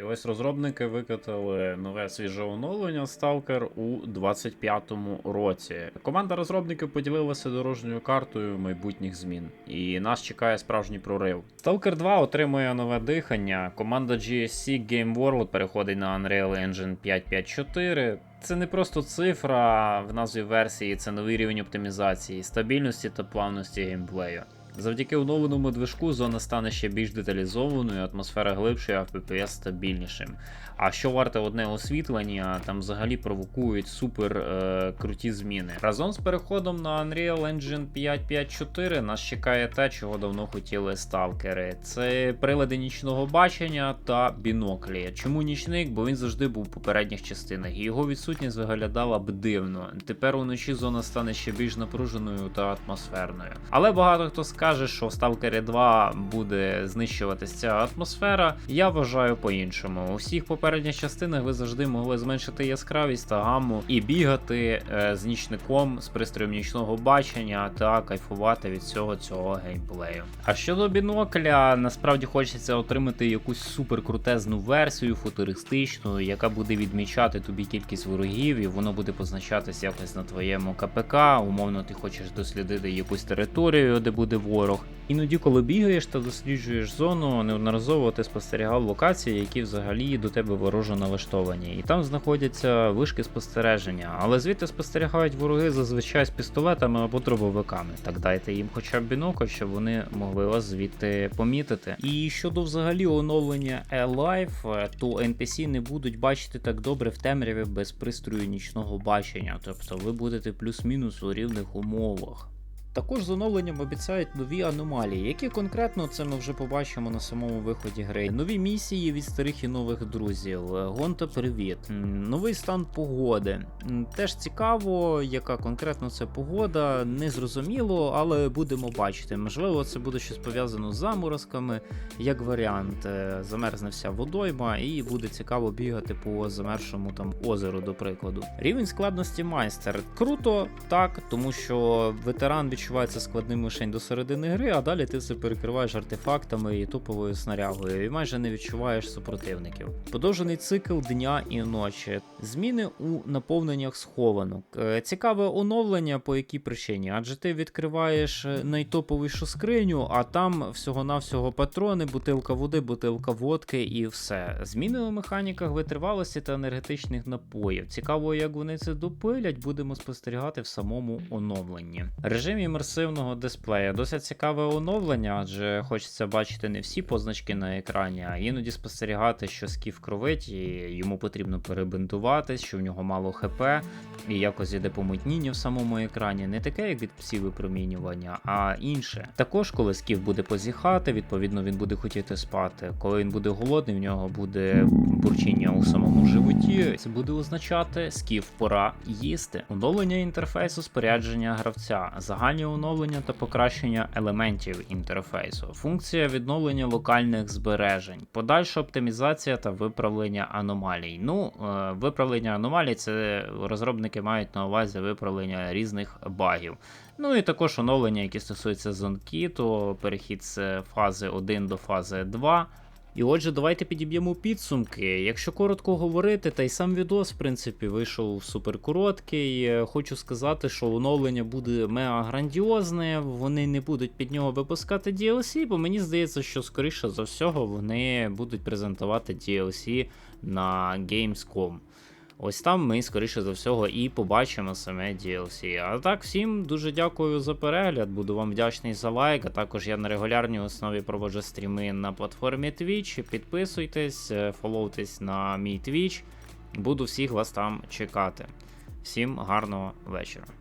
І ось розробники викатали нове свіже оновлення Stalker у 25-му році. Команда розробників поділилася дорожньою картою майбутніх змін, і нас чекає справжній прорив. Stalker 2 отримує нове дихання. Команда GSC Game World переходить на Unreal Engine 5.5.4. Це не просто цифра в назві версії, це новий рівень оптимізації, стабільності та плавності геймплею. Завдяки оновленому движку зона стане ще більш деталізованою, атмосфера глибшою, а FPS стабільнішим. А що варте одне освітлення, там взагалі провокують супер е, круті зміни. Разом з переходом на Unreal Engine 5.5.4 нас чекає те, чого давно хотіли сталкери. Це прилади нічного бачення та біноклі. Чому нічник? Бо він завжди був в попередніх частинах, і його відсутність виглядала б дивно. Тепер уночі зона стане ще більш напруженою та атмосферною. Але багато хто скаже, що в Stalker 2 буде знищуватися ця атмосфера. Я вважаю по-іншому. У всіх попередніх частинах ви завжди могли зменшити яскравість та гамму і бігати е, з нічником з пристроєм нічного бачення та кайфувати від всього цього геймплею. А щодо бінокля, насправді хочеться отримати якусь суперкрутезну версію, футуристичну, яка буде відмічати тобі кількість ворогів, і воно буде позначатись якось на твоєму КПК. Умовно, ти хочеш дослідити якусь територію, де буде ворог. Іноді, коли бігаєш та досліджуєш зону, неодноразово ти спостерігав локації, які взагалі до тебе ворожо налаштовані. І там знаходяться вишки спостереження, але звідти спостерігають вороги зазвичай з пістолетами або дробовиками. Так дайте їм хоча б бінокль, щоб вони могли вас звідти помітити. І щодо взагалі оновлення Alive, то NPC не будуть бачити так добре в темряві без пристрою нічного бачення, тобто ви будете плюс-мінус у рівних умовах. Також з оновленням обіцяють нові аномалії, які конкретно це ми вже побачимо на самому виході гри. Нові місії від старих і нових друзів. Е, Гонта, привіт. Новий стан погоди. Теж цікаво, яка конкретно це погода, не зрозуміло, але будемо бачити. Можливо, це буде щось пов'язано з заморозками, як варіант. Е, Замерзне вся водойма, і буде цікаво бігати по замершому там озеру, до прикладу. Рівень складності майстер. Круто, так, тому що ветеран відчувається складним лишень до середини гри, а далі ти це перекриваєш артефактами і топовою снарягою, і майже не відчуваєш супротивників. Подовжений цикл дня і ночі. Зміни у наповненнях схованок. Е, Цікаве оновлення по якій причині, адже ти відкриваєш е, найтоповішу скриню, а там всього-навсього патрони, бутилка води, бутилка водки і все. Зміни у механіках витривалості та енергетичних напоїв. Цікаво, як вони це допилять, будемо спостерігати в самому оновленні. Режим імерсивного дисплея досить цікаве оновлення, адже хочеться бачити не всі позначки на екрані, а іноді спостерігати, що скіф кровить, і йому потрібно перебинтуватись, що в нього мало ХП, і якось іде помутніння в самому екрані, не таке, як від псів випромінювання, а інше. Також, коли скіф буде позіхати, відповідно він буде хотіти спати. Коли він буде голодний, в нього буде бурчіння у самому животі. Це буде означати скіф пора їсти. Оновлення інтерфейсу спорядження гравця, загальні оновлення та покращення елементів інтерфейсу, функція відновлення локальних збережень, подальша оптимізація та виправлення аномалій. Ну, е, виправлення аномалій це розробники мають на увазі виправлення різних багів. Ну і також оновлення, які стосуються зонкіту, перехід з фази 1 до фази 2. І отже, давайте підіб'ємо підсумки. Якщо коротко говорити, та й сам відос, в принципі, вийшов супер короткий. Е, Хочу сказати, що оновлення буде мега грандіозне, вони не будуть під нього випускати DLC, бо мені здається, що скоріше за всього вони будуть презентувати DLC на Gamescom. Ось там ми, скоріше за всього, і побачимо саме DLC. А так, всім дуже дякую за перегляд. Буду вам вдячний за лайк. А також я на регулярній основі проводжу стріми на платформі Twitch. Підписуйтесь, е, фоловтесь на мій Twitch. Буду всіх вас там чекати. Всім гарного вечора.